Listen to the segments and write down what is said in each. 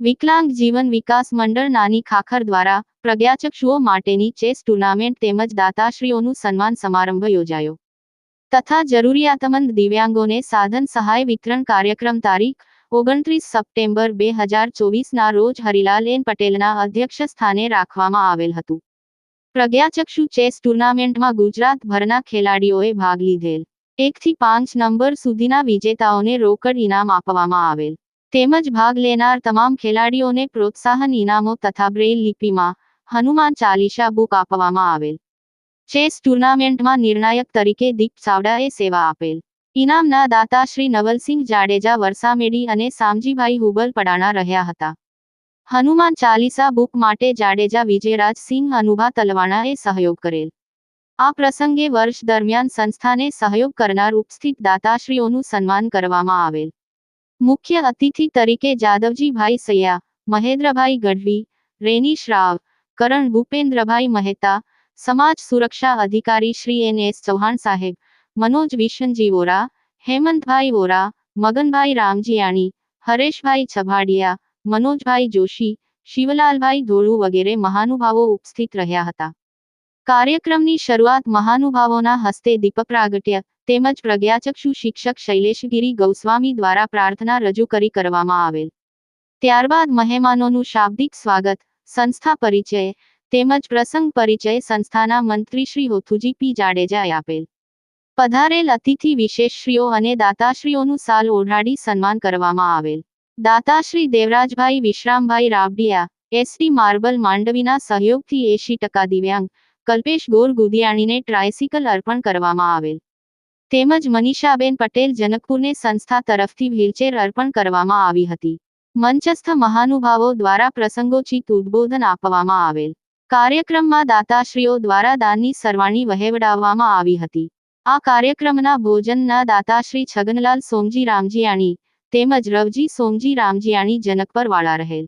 વિકલાંગ જીવન વિકાસ મંડળ નાની ખાખર દ્વારા પ્રજ્ઞાચક્ષુઓ માટેની ચેસ ટુર્નામેન્ટ તેમજ દાતાશ્રીઓનું સન્માન સમારંભ યોજાયો. તથા જરૂરિયાતમંદ દિવ્યાંગોને સાધન સહાય વિતરણ કાર્યક્રમ તારીખ ઓગણત્રીસ સપ્ટેમ્બર બે હજાર ચોવીસના રોજ હરિલાલ એન પટેલના અધ્યક્ષ સ્થાને રાખવામાં આવેલ હતું. પ્રજ્ઞાચક્ષુ ચેસ ટુર્નામેન્ટમાં ગુજરાતભરના ખેલાડીઓએ ભાગ લીધેલ. એકથી પાંચ નંબર સુધીના વિજેતાઓને રોકડ ઇનામ આપવામાં આવેલ. તેમજ ભાગ લેનાર તમામ ખેલાડીઓને પ્રોત્સાહન ઇનામો તથા બ્રેઇલ લિપિમાં હનુમાન ચાલીસા બુક આપવામાં આવેલ. ચેસ ટુર્નામેન્ટમાં નિર્ણાયક તરીકે દીપ ચાવડાએ સેવા આપેલ. ઇનામના દાતા શ્રી નવલસિંહ જાડેજા વરસામેડી અને સામજીભાઈ હુબલ પડાણા રહ્યા હતા. હનુમાન ચાલીસા બુક માટે જાડેજા વિજયરાજસિંહ અનુભા તલવાણાએ સહયોગ કરેલ. આ પ્રસંગે વર્ષ દરમિયાન સંસ્થાને સહયોગ કરનાર ઉપસ્થિત દાતાશ્રીઓનું સન્માન કરવામાં આવેલ. મુખ્ય અતિથિ તરીકે જાદવજીભાઈ સૈયા, મહેન્દ્રભાઈ ગઢવી, રેની શ્રાવ, કરણ ભૂપેન્દ્રભાઈ મહેતા, સમાજ સુરક્ષા અધિકારી શ્રી એન એસ ચૌહાણ સાહેબ, મનોજ વિશનજી વોરા, હેમંતભાઈ વોરા, મગનભાઈ રામજીયાણી, હરેશભાઈ છભાડિયા મનોજભાઈ જોશી, શિવલાલભાઈ ધોળુ વગેરે મહાનુભાવો ઉપસ્થિત રહ્યા હતા. કાર્યક્રમની શરૂઆત મહાનુભાવોના હસ્તે દીપક પ્રાગટ્ય તેમજ પ્રજ્ઞાચક્ષુ શિક્ષક શૈલેષગીરી ગૌસ્વામી દ્વારા પ્રાર્થના રજૂ કરી કરવામાં આવેલ. ત્યારબાદ મહેમાનોનું શાબ્દિક સ્વાગત, સંસ્થા પરિચય તેમજ પ્રસંગ પરિચય સંસ્થાના મંત્રી શ્રી હોથુજી પી જાડેજાએ આપેલ. પધારેલ અતિથિ વિશેષશ્રીઓ અને દાતાશ્રીઓનું સાલ ઓઢાડી સન્માન કરવામાં આવેલ. દાતાશ્રી દેવરાજભાઈ વિશ્રામભાઈ રાવડિયા એસટી માર્બલ માંડવીના સહયોગથી એંશી ટકા દિવ્યાંગ, કલ્પેશ ગોર ગુદિયાણીને ટ્રાયસિકલ અર્પણ કરવામાં આવેલ. તેમજ મનીષાબેન પટેલ જનકપુરને સંસ્થા તરફથી વ્હીલચેર અર્પણ કરવામાં આવી હતી. મંચસ્થ મહાનુભાવો દ્વારા પ્રસંગોચિત ઉદબોધન આપવામાં આવેલ. કાર્યક્રમમાં દાતાશ્રીઓ દ્વારા દાનની સરવાણી વહેવડાવવામાં આવી હતી. આ કાર્યક્રમના ભોજનના દાતાશ્રી છગનલાલ સોમજી રામજીયાણી તેમજ રવજી, સોમજી રામજીયાણી જનકપર વાળા રહેલ.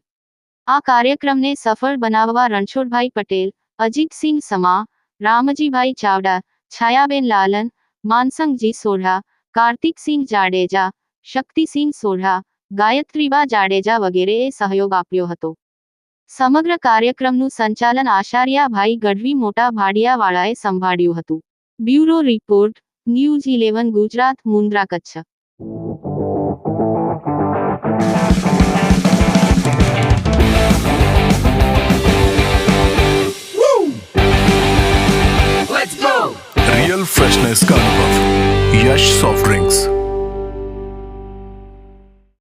આ કાર્યક્રમને સફળ બનાવવા રણછોડભાઈ પટેલ, અજીતસિંહ સમા, રામજીભાઈ ચાવડા, છાયાબેન લાલન, માનસંગજી સોઢા, કાર્તિકસિંહ જાડેજા, શક્તિસિંહ સોઢા, ગાયત્રીબા જાડેજા વગેરેએ સહયોગ આપ્યો હતો. સમગ્ર કાર્યક્રમનું સંચાલન આશાર્યાભાઈ ગઢવી મોટા ભાડિયાવાળાએ સંભાળ્યું હતું. Bureau report, news eleven Gujarat, Mundra Kutch. Real freshness का अनुभव यश सॉफ्ट ड्रिंक्स